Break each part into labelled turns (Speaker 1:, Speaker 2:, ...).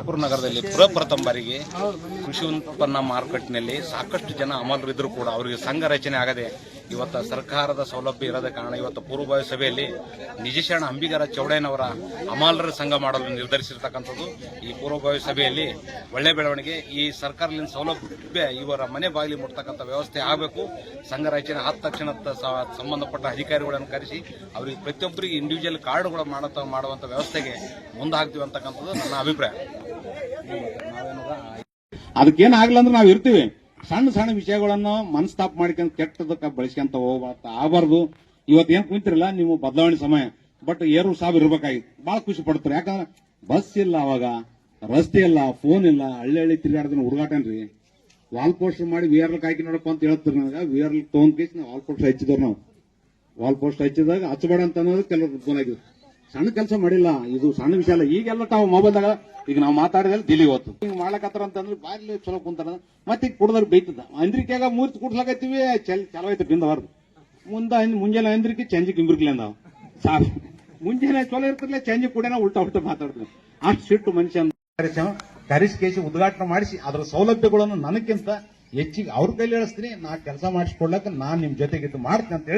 Speaker 1: ಶಾಪುರ ನಗರದಲ್ಲಿ ಪ್ರಪ್ರಥಮ ಬಾರಿಗೆ ಕೃಷಿ ಉತ್ಪನ್ನ ಮಾರುಕಟ್ಟೆಯಲ್ಲಿ ಸಾಕಷ್ಟು ಜನ ಅಮಲರಿದ್ರು ಕೂಡ ಅವರಿಗೆ ಸಂಘ ರಚನೆ ಆಗದೆ ಇವತ್ತು ಸರ್ಕಾರದ ಸೌಲಭ್ಯ ಇರದ ಕಾರಣ ಇವತ್ತು ಪೂರ್ವಭಾವಿ ಸಭೆಯಲ್ಲಿ ನಿಜಶರಣ ಅಂಬಿಗರ ಚೌಡಯ್ಯನವರ ಅಮಾಲರ ಸಂಘ ಮಾಡಲು ನಿರ್ಧರಿಸಿರ್ತಕ್ಕಂಥದ್ದು. ಈ ಪೂರ್ವಭಾವಿ ಸಭೆಯಲ್ಲಿ ಒಳ್ಳೆ ಬೆಳವಣಿಗೆ, ಈ ಸರ್ಕಾರದಿಂದ ಸೌಲಭ್ಯ ಇವರ ಮನೆ ಬಾಗಿಲಿ ಮುಟ್ತಕ್ಕಂಥ ವ್ಯವಸ್ಥೆ ಆಗಬೇಕು. ಸಂಘ ರಚನೆ ಆದ ತಕ್ಷಣ ಸಂಬಂಧಪಟ್ಟ ಅಧಿಕಾರಿಗಳನ್ನು ಕರೆಸಿ ಅವರಿಗೆ ಪ್ರತಿಯೊಬ್ಬರಿಗೆ ಇಂಡಿವಿಜುವಲ್ ಕಾರ್ಡ್ಗಳು ಮಾಡುವಂಥ ವ್ಯವಸ್ಥೆಗೆ ಮುಂದಾಗ್ತೀವಿ ಅಂತಕ್ಕಂಥದ್ದು ನನ್ನ ಅಭಿಪ್ರಾಯ.
Speaker 2: ಅದಕ್ಕೇನ್ ಆಗ್ಲಿಲ್ಲ ಅಂದ್ರೆ ನಾವ್ ಇರ್ತೀವಿ. ಸಣ್ಣ ಸಣ್ಣ ವಿಷಯಗಳನ್ನು ಮನಸ್ತಾಪ ಮಾಡ್ಕೊಂಡ್ ಕೆಟ್ಟದಕ್ಕ ಬಳಸ್ಕೊಂತ ಹೋಗ್ಬಾರ್ದು, ಆಗಬಾರ್ದು. ಇವತ್ತು ಏನ್ ಕುಂತಿರಲ್ಲ, ನೀವು ಬದಲಾವಣೆ ಸಮಯ. ಬಟ್ ಏರು ಸಾಬ್ ಇರ್ಬೇಕಾಗಿತ್ತು. ಬಹಳ ಖುಷಿ ಪಡ್ತಾರೆ. ಯಾಕಂದ್ರೆ ಬಸ್ ಇಲ್ಲ ಅವಾಗ, ರಸ್ತೆ ಇಲ್ಲ ಫೋನ್ ಇಲ್ಲ, ಹಳ್ಳಿ ಹಳ್ಳಿ ತಿರುಗಾಡ್ದನ್ನ ಹುಡುಗಾಟನ್ರಿ. ವಾಲ್ ಪೋಸ್ಟರ್ ಮಾಡಿ ವಿ ಕಾಯ್ಕಿ ನೋಡಪ್ಪ ಅಂತ ಹೇಳ್ತಾರೆ ನನಗೆ. ವಿ ತೊಗೊಂಡ್ ಕೇಸ್ ನಾವು ವಾಲ್ ಪೋಸ್ಟರ್ ಹಚ್ಚಿದ್ರು ನಾವು. ವಾಲ್ ಪೋಸ್ಟರ್ ಹಚ್ಚಿದಾಗ ಹಚ್ಚಬೇಡ ಅಂತ ಅನ್ನೋದು ಕೆಲವರು ಫೋನ್ ಸಣ್ಣ ಕೆಲಸ ಮಾಡಿಲ್ಲ. ಇದು ಸಣ್ಣ ವಿಷಯ ಅಲ್ಲ. ಈಗೆಲ್ಲ ತಾವು ಮೊಬೈಲ್ದಾಗ ಈಗ ನಾವು ಮಾತಾಡಿದ್ರೆ ದಿಲಿ ಹೋತು. ಹಿಂಗ್ ಮಾಡ್ಲಕತ್ತಾರ ಅಂತಂದ್ರೆ ಬಾರಿ ಚಲೋ ಕುಂತಾರ. ಮತ್ತೆ ಈಗ ಕುಡ್ದ್ರ ಬೈತದ. ಅಂದ್ರಿಕೆಯಾಗ ಮೂರ್ತಿ ಕುಡ್ಸ್ಲಾಕತ್ತೀವಿ, ಚಲ್ ಚಲೋ ಐತೆ ಬಿಂದವಾರ್ದು ಮುಂದ ಮುಂಜಾನೆ ಅಂದ್ರಿಕೆ ಚಂಜಿ ಕಿಂಬ್ರಿಕ್ಲಿ ನಾವು ಸಾಫ್ ಮುಂಜಾನೆ ಚಲೋ ಇರ್ತಿರ್ಲಿ ಚಂಜಿ ಕೂಡ ಉಲ್ಟಾ ಉಲ್ಟಾ ಮಾತಾಡ್ತೀವಿ ಅಷ್ಟು ಸಿಟ್ಟು ಮನುಷ್ಯ ಕರಿಸ್ ಕೇಸಿ ಉದ್ಘಾಟನೆ ಮಾಡಿಸಿ ಅದರ ಸೌಲಭ್ಯಗಳನ್ನು ನನಗಿಂತ ಹೆಚ್ಚಿಗೆ ಅವ್ರ ಕೈಲಿ ಹೇಳಿಸ್ತೀನಿ. ನಾ ಕೆಲಸ ಮಾಡಿಸ್ಕೊಡ್ಲಕ್ಕ ನಾನ್ ನಿಮ್ ಜೊತೆಗಿದ್ದು ಮಾಡ್ತೀನಿ ಅಂತ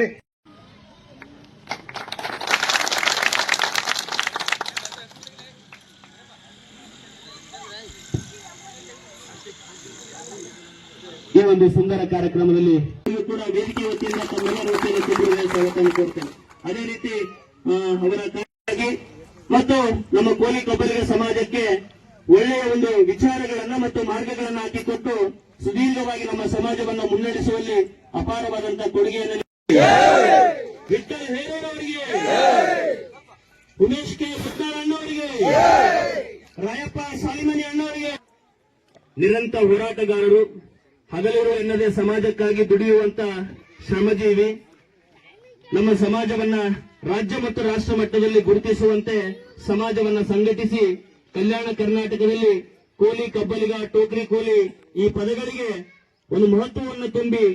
Speaker 3: ಈ ಒಂದು ಸುಂದರ ಕಾರ್ಯಕ್ರಮದಲ್ಲಿ ಕೂಡ ವೇದಿಕೆ ವತಿಯಿಂದ ತಮ್ಮೆಲ್ಲರ ವತಿಯಿಂದ ಸ್ವಾಗತ ಕೋರ್ತೇನೆ. ಅದೇ ರೀತಿ ಅವರ ಮತ್ತು ನಮ್ಮ ಕೋಲಿ ಕಬ್ಬಲಿಗ ಸಮಾಜಕ್ಕೆ ಒಳ್ಳೆಯ ಒಂದು ವಿಚಾರಗಳನ್ನ ಮತ್ತು ಮಾರ್ಗಗಳನ್ನ ಹಾಕಿಕೊಟ್ಟು ಸುದೀರ್ಘವಾಗಿ ನಮ್ಮ ಸಮಾಜವನ್ನು ಮುನ್ನಡೆಸುವಲ್ಲಿ ಅಪಾರವಾದಂತಹ ಕೊಡುಗೆಯನ್ನು ವಿಠಲ್ ಹೇರೂರವರಿಗೆ ಉಮೇಶ್ ಕೆ ಪುಟ್ನಾಳ್ ಅಣ್ಣವರಿಗೆ, ರಾಯಪ್ಪ ಸಾಲಿಮನಿ ಅಣ್ಣವರಿಗೆ ನಿರಂತರ ಹೋರಾಟಗಾರರು ಹಗಲಿರು ಎನ್ನದೇ ಸಮಾಜಕ್ಕಾಗಿ ದುಡಿಯುವಂತ ಶ್ರಮಜೀವಿ, ನಮ್ಮ ಸಮಾಜವನ್ನ ರಾಜ್ಯ ಮತ್ತು ರಾಷ್ಟ್ರ ಮಟ್ಟದಲ್ಲಿ ಗುರುತಿಸುವಂತೆ ಸಮಾಜವನ್ನ ಸಂಘಟಿಸಿ ಕಲ್ಯಾಣ ಕರ್ನಾಟಕದಲ್ಲಿ ಕೋಲಿ, ಕಬ್ಬಲಿಗ, ಟೋಕ್ರಿ ಕೂಲಿ ಈ ಪದಗಳಿಗೆ ಒಂದು ಮಹತ್ವವನ್ನು ತುಂಬಿ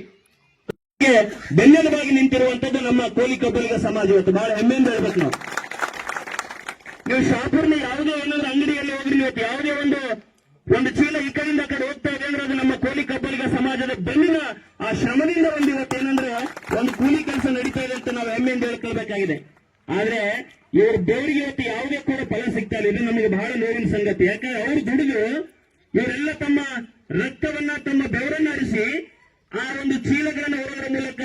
Speaker 3: ಬೆನ್ನೆಲುಬಾಗಿ ನಿಂತಿರುವಂತದ್ದು ನಮ್ಮ ಕೋಲಿ, ಕಬ್ಬಲಿಗ ಸಮಾಜ ಇವತ್ತು. ಬಹಳ ಹೆಮ್ಮೆಯಿಂದ ಹೇಳ್ಬೇಕು ನಾವು. ನೀವು ಶಾಪುರ್ನ ಯಾವುದೇ ಏನಾದ್ರೂ ಅಂಗಡಿಯಲ್ಲಿ ಹೋಗ್ರಿ ಇವತ್ತು ಯಾವುದೇ ಒಂದು ಒಂದು ಚೀಲ ಈ ಕಡೆಯಿಂದ ಆ ಕಡೆ ಹೋಗ್ತಾ ಇದೆ ಅಂದ್ರೆ ಅದು ನಮ್ಮ ಕೂಲಿ ಕಬ್ಬಲಿಗ ಸಮಾಜದ ಬೆನ್ನಿನ ಆ ಶ್ರಮದಿಂದ ಒಂದು ಇವತ್ತು ಏನಂದ್ರೆ ಒಂದು ಕೂಲಿ ಕೆಲಸ ನಡೀತಾ ಇದೆ ಅಂತ ನಾವು ಹೆಮ್ಮೆಯಿಂದ ಹೇಳ್ಕೊಳ್ಬೇಕಾಗಿದೆ ಆದ್ರೆ ಇವ್ರ ದೇವರಿಗೆ ಇವತ್ತು ಯಾವುದೇ ಕೂಡ ಫಲ ಸಿಗ್ತಾ ಇಲ್ಲ. ಇದು ನಮಗೆ ಬಹಳ ನೋವಿನ ಸಂಗತಿ. ಯಾಕಂದ್ರೆ ಅವ್ರು ದುಡಿದು ಇವರೆಲ್ಲ ತಮ್ಮ ರಕ್ತವನ್ನ ತಮ್ಮ ಬೆವರನ್ನ ಹರಿಸಿ ಆ ಒಂದು ಚೀಲಗಳನ್ನ ಹೊರೋದ್ರ ಮೂಲಕ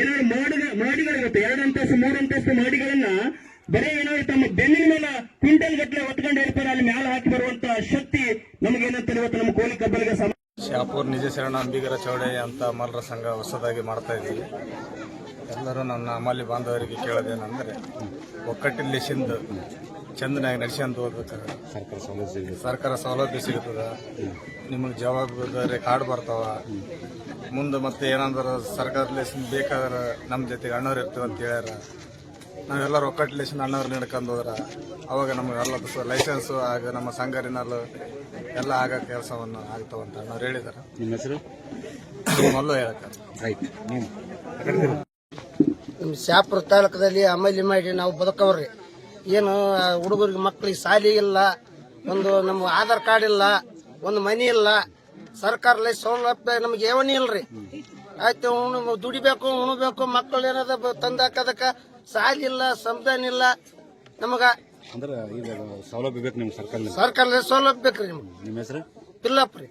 Speaker 3: ಏನಾದ್ರು ಮಾಡಿದ ಮಾಡಿಗಳಿರುತ್ತೆ ಎರಡು ಅಂತಸ್ತು, ಮೂರು ಅಂತಸ್ತು ಮಾಡಿಗಳನ್ನ ಬರೀ ಏನಾದ್ರು ತಮ್ಮ ಬೆನ್ನಿನ ಮೇಲೆ ಕ್ವಿಂಟಲ್ ಗಟ್ಟಲೆ ಹೊತ್ಕೊಂಡು ಇರ್ತಾರೆ ಅಲ್ಲಿ ಮ್ಯಾಲ ಹಾಕಿ ಬರುವಂತ ಶಕ್ತಿ ನಮಗೇನಂತ ಇವತ್ತು ನಮ್ಮ ಕೋಲಿ ಕಬ್ಬಲಿಗೆ
Speaker 4: ಶಾಪೂರ್ ನಿಜ ಶರಣ ಅಂಬಿಗರ ಚೌಡಯ್ಯ ಅಂತ ಮಲ್ಲರ ಸಂಘ ಹೊಸದಾಗಿ ಮಾಡ್ತಾ ಇದ್ದೀವಿ. ಎಲ್ಲರೂ ನನ್ನ ಅಮಾಲಿ ಬಾಂಧವರಿಗೆ ಕೇಳೋದೇನಂದ್ರೆ ಒಕ್ಕಟ್ಟಿನಲ್ಲಿ ಸಿಂಧು ಚಂದನಾಗಿ ನಡೆಸ್ಕೊಂತ ಹೋಗ್ಬೇಕಾದ್ರೆ
Speaker 2: ಸರ್ಕಾರ ಸೌಲಭ್ಯ
Speaker 4: ಸರ್ಕಾರ ಸೌಲಭ್ಯ ಸಿಗ್ತದ. ನಿಮಗೆ ಜವಾಬ್ದಾರಿ ಕಾರ್ಡ್ ಬರ್ತಾವ. ಮುಂದೆ ಮತ್ತೆ ಸರ್ಕಾರ ಸರ್ಕಾರದಲ್ಲಿ ಬೇಕಾದ್ರೆ ನಮ್ಮ ಜೊತೆಗೆ ಅಣ್ಣವ್ರು ಇರ್ತೀವಿ ಅಂತ ಹೇಳ್ಯಾರ. ನಾವೆಲ್ಲರೂ ಒಕ್ಕಟ್ಲೇಷನ್ ಅಣ್ಣವ್ರು ನಡ್ಕೊಂಡು ಹೋದ್ರೆ ಅವಾಗ ನಮಗೆಲ್ಲ ಲೈಸೆನ್ಸು ಆಗ ನಮ್ಮ ಸಂಘರಿನಲ್ಲಿ ಎಲ್ಲ ಆಗೋ ಕೆಲಸವನ್ನು ಆಗ್ತಾವಂತ ಅಣ್ಣವ್ರು ಹೇಳಿದಾರೆ.
Speaker 2: ನಿಮ್ಮ ಹೆಸರು?
Speaker 4: ಮೊಲ್ಲೋ ಹೇಳಕ್ಕೆ
Speaker 2: ರೈಟ್ ನೀವು
Speaker 5: ನಮ್ಮ ಶಾಪುರ ತಾಲೂಕದಲ್ಲಿ ಅಮಲಿ ಮಾಡಿ ನಾವು ಬದುಕವ್ರಿ. ಏನು ಹುಡುಗರಿಗೆ ಮಕ್ಕಳಿಗೆ ಸಾಲಿ ಇಲ್ಲ ಒಂದು ನಮ್ಗೆ ಆಧಾರ್ ಕಾರ್ಡ್ ಇಲ್ಲ ಒಂದು ಮನಿ ಇಲ್ಲ ಸರ್ಕಾರದಲ್ಲಿ ಸೌಲಭ್ಯ ನಮ್ಗೆ ಏವನಿ ಇಲ್ರಿ. ಆಯ್ತು ಉಣ್ಣು ದುಡಿಬೇಕು ಉಣಬೇಕು ಮಕ್ಕಳು ಏನದ ಬ- ಸಾಲ ಹಾಕೋದಕ್ಕ ಸಾಲಿ ಇಲ್ಲ ಸಂವಿಧಾನ ಇಲ್ಲ ನಮಗ
Speaker 2: ಅಂದ್ರೆ ಸೌಲಭ್ಯ ಬೇಕು ನಿಮ್ಗೆ
Speaker 5: ಸರ್ಕಾರದಲ್ಲಿ ಸೌಲಭ್ಯ ಬೇಕ್ರಿ ನಿಮ್ಗೆ.
Speaker 2: ನಿಮ್ಮ ಹೆಸರು?
Speaker 5: ಪಿಲ್ಲಪ್ಪ ರೀ